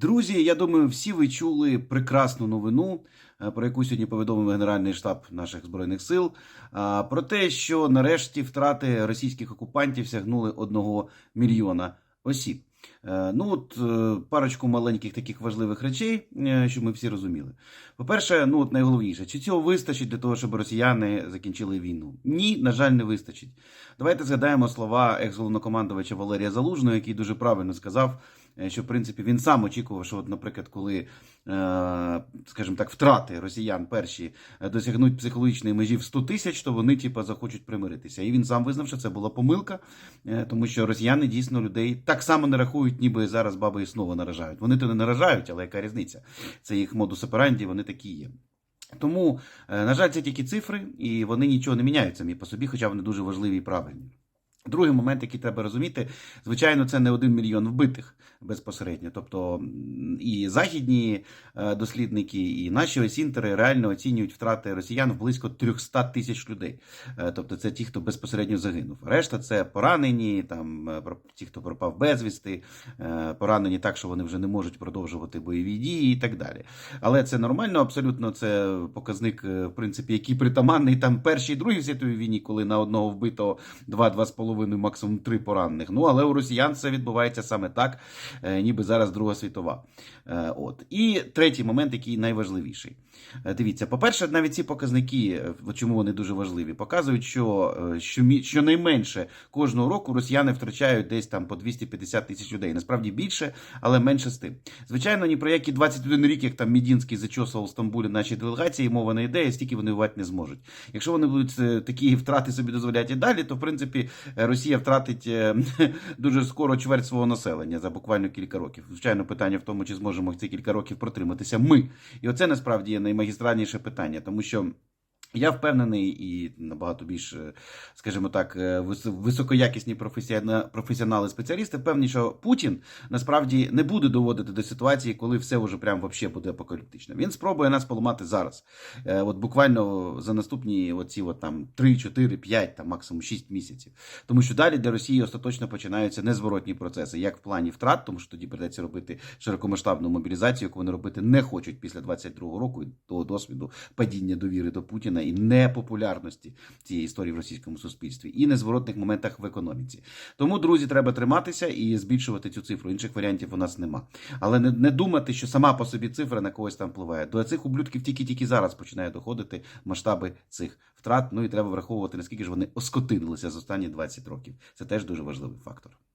Друзі, я думаю, всі ви чули прекрасну новину, е, про яку сьогодні повідомив Генеральний штаб наших збройних сил. а, Про те, що нарешті втрати російських окупантів сягнули одного мільйона осіб. Е, Ну, от е, парочку маленьких таких важливих речей, е, щоб ми всі розуміли. По-перше, ну от найголовніше, чи цього вистачить для того, щоб росіяни закінчили війну? Ні, на жаль, не вистачить. Давайте згадаємо слова екс-головнокомандувача Валерія Залужного, який дуже правильно сказав, що в принципі він сам очікував, що, от, наприклад, коли, скажімо так, втрати росіян перші досягнуть психологічної межі в 100 тисяч, то вони типа захочуть примиритися. І він сам визнав, що це була помилка, тому що росіяни дійсно людей так само не рахують, ніби зараз баби знову наражають. Вони то не наражають, але яка різниця? Це їх модус операнді, вони такі є. Тому, е, на жаль, це тільки цифри, і вони нічого не міняють самі по собі, хоча вони дуже важливі і правильні. Другий момент, який треба розуміти, звичайно, це не один мільйон вбитих безпосередньо. Тобто і західні е, дослідники, і наші осінтери реально оцінюють втрати росіян в близько 300 тисяч людей. Е, Тобто це ті, хто безпосередньо загинув. Решта це поранені, там е, ті, хто пропав безвісти, поранені так, що вони вже не можуть продовжувати бойові дії і так далі. Але це нормально, абсолютно це показник, в принципі, який притаманний там першій і другій світовій війні, коли на одного вбито 2-2,5, максимум 3 поранених. Ну але у росіян це відбувається саме так, е, ніби зараз Друга світова. Е, От. І третій момент, який найважливіший. Е, Дивіться, по-перше, навіть ці показники, чому вони дуже важливі, показують, що щонайменше кожного року росіяни втрачають десь там по 250 тисяч людей. Насправді більше, але менше з тим. Звичайно, ні про які 21 рік, як там Мідінський зачосував в Стамбулі наші делегації, мова не йде, стільки вони воювати не зможуть. Якщо вони будуть такі втрати собі дозволяти і далі, то в принципі Росія втратить е, дуже скоро чверть свого населення за буквально кілька років. Звичайно, питання в тому, чи зможемо ці кілька років протриматися ми. І оце насправді є наймагістральніше питання, тому що. Я впевнений і набагато більш, скажімо так, е, вис- високоякісні професіонали, спеціалісти впевнені, що Путін насправді не буде доводити до ситуації, коли все вже прям вообще буде апокаліптично. Він спробує нас поламати зараз. Е, От буквально за наступні оці от там 3, 4, 5, там максимум 6 місяців. Тому що далі для Росії остаточно починаються незворотні процеси, як в плані втрат, тому що тоді придеться робити широкомасштабну мобілізацію, яку вони робити не хочуть після 22-го року того досвіду падіння довіри до Путіна і непопулярності цієї історії в російському суспільстві, і незворотних моментах в економіці. Тому, друзі, треба триматися і збільшувати цю цифру. Інших варіантів у нас нема. Але не, не думати, що сама по собі цифра на когось там впливає. До цих ублюдків тільки-тільки зараз починає доходити масштаби цих втрат. Ну і треба враховувати, наскільки ж вони оскотинилися за останні 20 років. Це теж дуже важливий фактор.